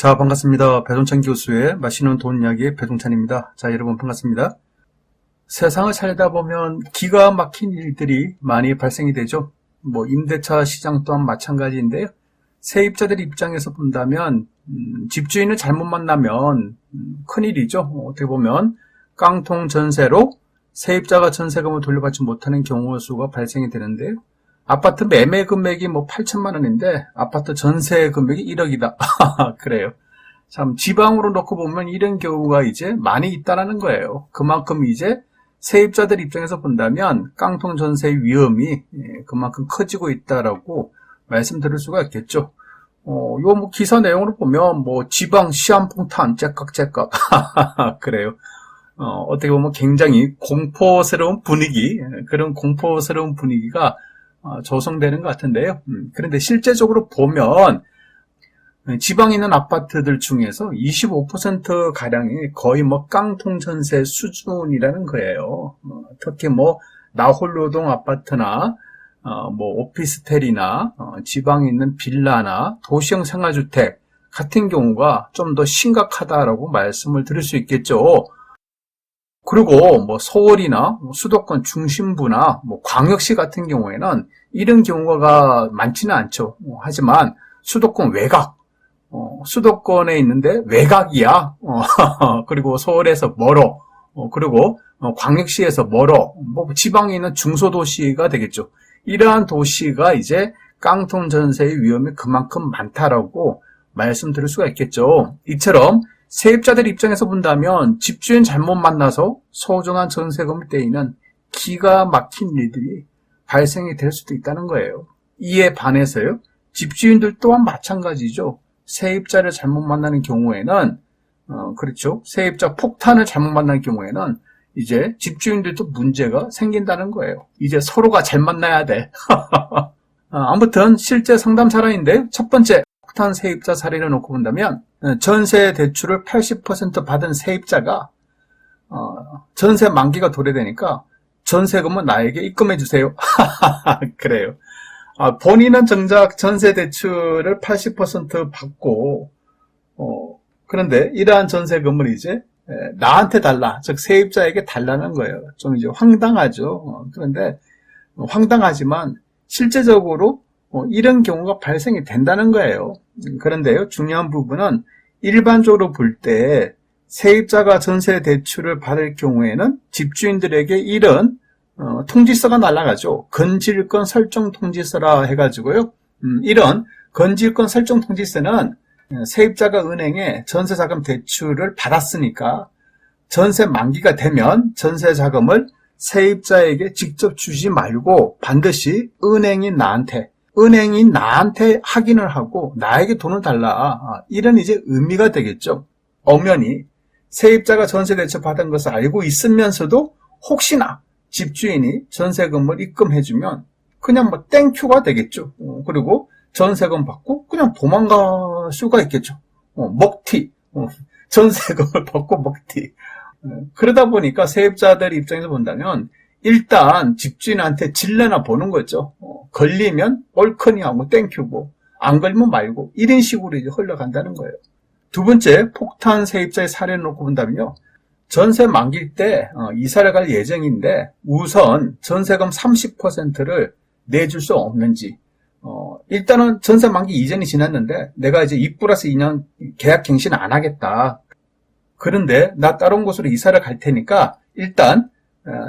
자, 반갑습니다. 배동찬 교수의 맛있는 돈 이야기 배동찬입니다. 자, 여러분 반갑습니다. 세상을 살다 보면 기가 막힌 일들이 많이 발생이 되죠. 뭐 임대차 시장 또한 마찬가지인데요. 세입자들 입장에서 본다면 음, 집주인을 잘못 만나면 음, 큰일이죠. 어떻게 보면 깡통 전세로 세입자가 전세금을 돌려받지 못하는 경우 수가 발생이 되는데요. 아파트 매매 금액이 뭐 8천만 원인데 아파트 전세 금액이 1억이다. 그래요. 참 지방으로 놓고 보면 이런 경우가 이제 많이 있다라는 거예요. 그만큼 이제 세입자들 입장에서 본다면 깡통 전세 위험이 예, 그만큼 커지고 있다라고 말씀드릴 수가 있겠죠. 어, 요 뭐 기사 내용으로 보면 뭐 지방 시한폭탄 째깍째깍 그래요. 어, 어떻게 보면 굉장히 공포스러운 분위기 예, 그런 공포스러운 분위기가 어, 조성되는 것 같은데요. 음, 그런데 실제적으로 보면 지방에 있는 아파트들 중에서 25% 가량이 거의 뭐 깡통 전세 수준이라는 거예요. 어, 특히 뭐 나홀로동 아파트나 어, 뭐 오피스텔이나 어, 지방에 있는 빌라나 도시형 생활주택 같은 경우가 좀 더 심각하다라고 말씀을 드릴 수 있겠죠. 그리고 뭐 서울이나 뭐 수도권 중심부나 뭐 광역시 같은 경우에는 이런 경우가 많지는 않죠. 어, 하지만 수도권 외곽, 어, 수도권에 있는데 외곽이야. 어, 그리고 서울에서 멀어. 어, 그리고 어, 광역시에서 멀어. 뭐 지방에 있는 중소도시가 되겠죠. 이러한 도시가 이제 깡통 전세의 위험이 그만큼 많다라고 말씀드릴 수가 있겠죠. 이처럼 세입자들 입장에서 본다면 집주인 잘못 만나서 소중한 전세금을 떼이는 기가 막힌 일들이 발생이 될 수도 있다는 거예요. 이에 반해서요. 집주인들 또한 마찬가지죠. 세입자를 잘못 만나는 경우에는 어, 그렇죠. 세입자 폭탄을 잘못 만나는 경우에는 이제 집주인들도 문제가 생긴다는 거예요. 이제 서로가 잘 만나야 돼. 어, 아무튼 실제 상담 사례인데 첫 번째 폭탄 세입자 사례를 놓고 본다면 어, 전세 대출을 80% 받은 세입자가 어, 전세 만기가 도래되니까 전세금은 나에게 입금해 주세요. 그래요. 아, 본인은 정작 전세 대출을 80% 받고 어, 그런데 이러한 전세금을 이제 나한테 달라, 즉 세입자에게 달라는 거예요. 좀 이제 황당하죠. 어, 그런데 황당하지만 실제적으로 어, 이런 경우가 발생이 된다는 거예요. 그런데요, 중요한 부분은 일반적으로 볼 때 세입자가 전세 대출을 받을 경우에는 집주인들에게 이런 어, 통지서가 날아가죠. 건질권 설정 통지서라 해가지고요. 음, 이런 건질권 설정 통지서는 세입자가 은행에 전세자금 대출을 받았으니까 전세 만기가 되면 전세자금을 세입자에게 직접 주지 말고 반드시 은행인 나한테 은행인 나한테 확인을 하고 나에게 돈을 달라 아, 이런 이제 의미가 되겠죠. 엄연히 세입자가 전세 대출 받은 것을 알고 있으면서도 혹시나 집주인이 전세금을 입금해주면 그냥 뭐 땡큐가 되겠죠. 어, 그리고 전세금 받고 그냥 도망갈 수가 있겠죠. 어, 먹튀. 어, 전세금을 받고 먹튀. 어, 그러다 보니까 세입자들 입장에서 본다면 일단 집주인한테 질려나 보는 거죠. 어, 걸리면 옳거니 하고 땡큐고 안 걸리면 말고 이런 식으로 이제 흘러간다는 거예요. 두 번째 폭탄 세입자의 사례를 놓고 본다면요. 전세 만기일 때 어, 이사를 갈 예정인데 우선 전세금 30%를 내줄 수 없는지 어, 일단은 전세 만기 이전이 지났는데 내가 이제 2 플러스 2년 계약 갱신 안 하겠다. 그런데 나 다른 곳으로 이사를 갈 테니까 일단 어,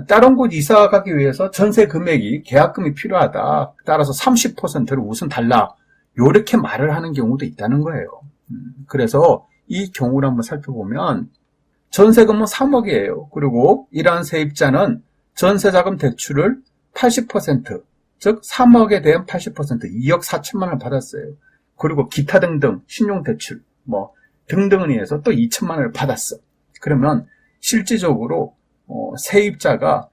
다른 곳 이사 가기 위해서 전세 금액이 계약금이 필요하다. 따라서 30%를 우선 달라. 요렇게 말을 하는 경우도 있다는 거예요. 음, 그래서 이 경우를 한번 살펴보면 전세금은 3억이에요. 그리고 이러한 세입자는 전세자금 대출을 80%즉 3억에 대한 80% 2억 4천만 원을 받았어요. 그리고 기타 등등 신용대출 뭐 등등을 위해서 또 2천만 원을 받았어. 그러면 실질적으로 어, 세입자가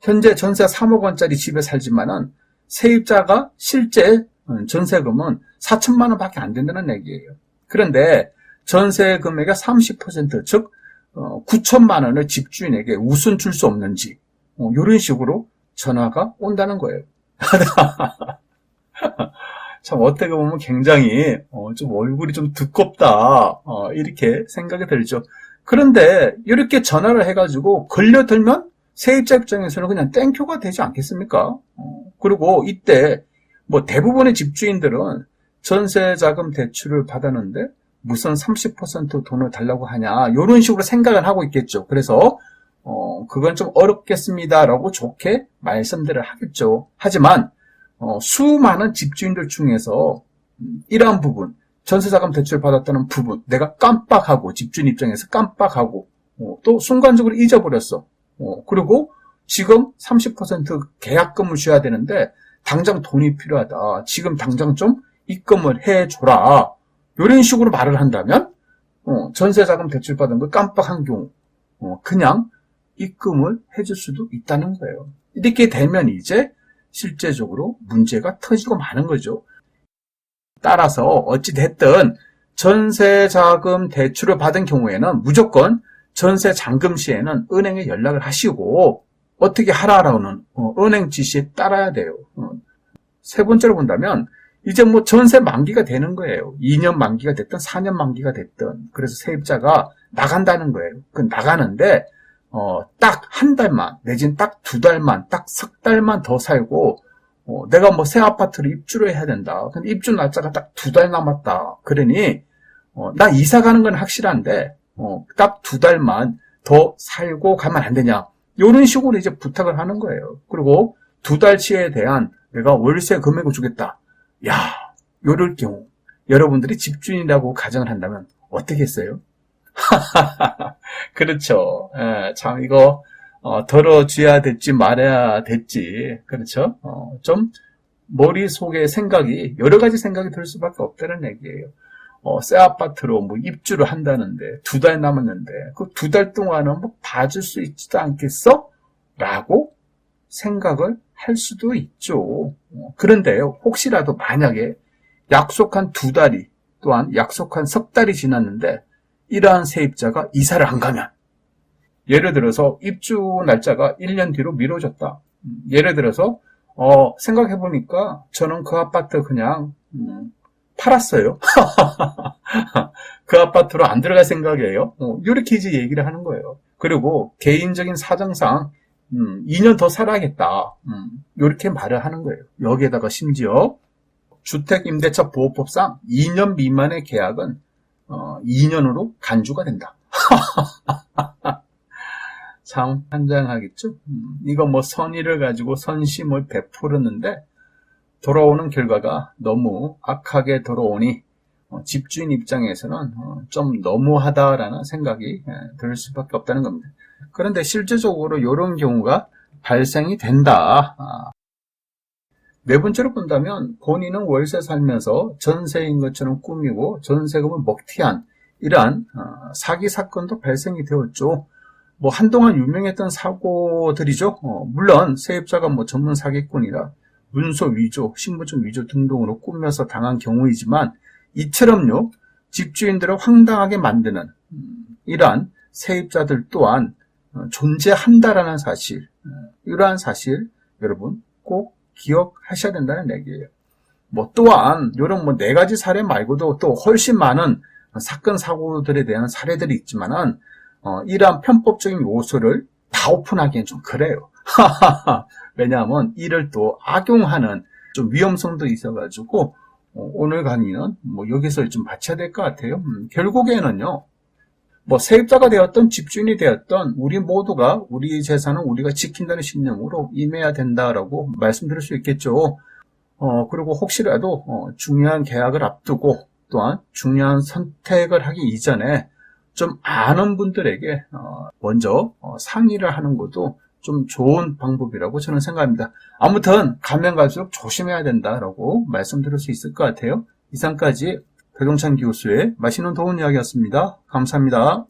현재 전세 3억 원짜리 집에 살지만은 세입자가 실제 어, 전세금은 4천만 원밖에 안 된다는 얘기예요. 그런데 전세 금액의 30%, 즉 어, 9천만 원을 집주인에게 우선 줄 수 없는지 이런 어, 식으로 전화가 온다는 거예요. 참 어떻게 보면 굉장히 어, 좀 얼굴이 좀 두껍다 어, 이렇게 생각이 들죠. 그런데 이렇게 전화를 해가지고 걸려들면 세입자 입장에서는 그냥 땡큐가 되지 않겠습니까? 어, 그리고 이때 뭐 대부분의 집주인들은 전세 자금 대출을 받았는데 무슨 30% 돈을 달라고 하냐 이런 식으로 생각을 하고 있겠죠. 그래서 어, 그건 좀 어렵겠습니다라고 좋게 말씀들을 하겠죠. 하지만 어, 수많은 집주인들 중에서 음, 이러한 부분, 전세자금 대출 받았다는 부분, 내가 깜빡하고 집주인 입장에서 깜빡하고 어, 또 순간적으로 잊어버렸어. 어, 그리고 지금 30% 계약금을 줘야 되는데 당장 돈이 필요하다. 지금 당장 좀 입금을 해줘라. 이런 식으로 말을 한다면 어, 전세자금 대출 받은 걸 깜빡한 경우 어, 그냥 입금을 해줄 수도 있다는 거예요. 이렇게 되면 이제 실제적으로 문제가 터지고 마는 거죠. 따라서 어찌됐든 전세 자금 대출을 받은 경우에는 무조건 전세 잔금 시에는 은행에 연락을 하시고 어떻게 하라라는 어, 은행 지시에 따라야 돼요. 어. 세 번째로 본다면 이제 뭐 전세 만기가 되는 거예요. 2년 만기가 됐든 4년 만기가 됐든 그래서 세입자가 나간다는 거예요. 그 나가는데 어, 딱 한 달만 내지는 딱두 달만 딱 석 달만 더 살고 어, 내가 뭐 새 아파트를 입주를 해야 된다. 근데 입주 날짜가 딱 두 달 남았다. 그러니 어, 나 이사 가는 건 확실한데 어, 딱 두 달만 더 살고 가면 안 되냐. 이런 식으로 이제 부탁을 하는 거예요. 그리고 두 달치에 대한 내가 월세 금액을 주겠다. 야, 이럴 경우 여러분들이 집주인이라고 가정을 한다면 어떻게 했어요? 그렇죠. 예, 참 이거 어, 덜어줘야 될지 말아야 될지 그렇죠. 어, 좀 머릿속에 생각이 여러 가지 생각이 들 수밖에 없다는 얘기예요. 어, 새 아파트로 뭐 입주를 한다는데 두 달 남았는데 그 두 달 동안은 뭐 봐줄 수 있지도 않겠어? 라고 생각을 할 수도 있죠. 어, 그런데요, 혹시라도 만약에 약속한 두 달이 또한 약속한 석 달이 지났는데 이러한 세입자가 이사를 안 가면 예를 들어서 입주 날짜가 1년 뒤로 미뤄졌다. 음, 예를 들어서 어, 생각해 보니까 저는 그 아파트 그냥 음, 팔았어요. 그 아파트로 안 들어갈 생각이에요. 어, 이렇게 이제 얘기를 하는 거예요. 그리고 개인적인 사정상 음, 2년 더 살아야겠다. 음, 이렇게 말을 하는 거예요. 여기에다가 심지어 주택임대차 보호법상 2년 미만의 계약은 어, 2년으로 간주가 된다. 참 환장하겠죠? 음, 이거 뭐 선의를 가지고 선심을 베풀었는데 돌아오는 결과가 너무 악하게 돌아오니 어, 집주인 입장에서는 어, 좀 너무하다라는 생각이 예, 들 수밖에 없다는 겁니다. 그런데 실제적으로 이런 경우가 발생이 된다. 아. 네 번째로 본다면 본인은 월세 살면서 전세인 것처럼 꾸미고 전세금을 먹튀한 이러한 어, 사기 사건도 발생이 되었죠. 뭐 한동안 유명했던 사고들이죠. 어, 물론 세입자가 뭐 전문 사기꾼이라 문서 위조, 신분증 위조 등등으로 꾸며서 당한 경우이지만 이처럼요 집주인들을 황당하게 만드는 음, 이러한 세입자들 또한 어, 존재한다라는 사실, 어, 이러한 사실 여러분 꼭 기억하셔야 된다는 얘기예요. 뭐 또한 이런 뭐 네 가지 사례 말고도 또 훨씬 많은 사건 사고들에 대한 사례들이 있지만은 어, 이러한 편법적인 요소를 다 오픈하기엔 좀 그래요. 왜냐하면 이를 또 악용하는 좀 위험성도 있어가지고 어, 오늘 강의는 뭐 여기서 좀 마쳐야 될 것 같아요. 음, 결국에는요. 뭐 세입자가 되었던 집주인이 되었던 우리 모두가 우리 재산은 우리가 지킨다는 신념으로 임해야 된다라고 말씀드릴 수 있겠죠. 어, 그리고 혹시라도 어, 중요한 계약을 앞두고 또한 중요한 선택을 하기 이전에 좀 아는 분들에게 어, 먼저 어, 상의를 하는 것도 좀 좋은 방법이라고 저는 생각합니다. 아무튼 가면 갈수록 조심해야 된다라고 말씀드릴 수 있을 것 같아요. 이상까지 배동찬 교수의 맛있는 도움 이야기였습니다. 감사합니다.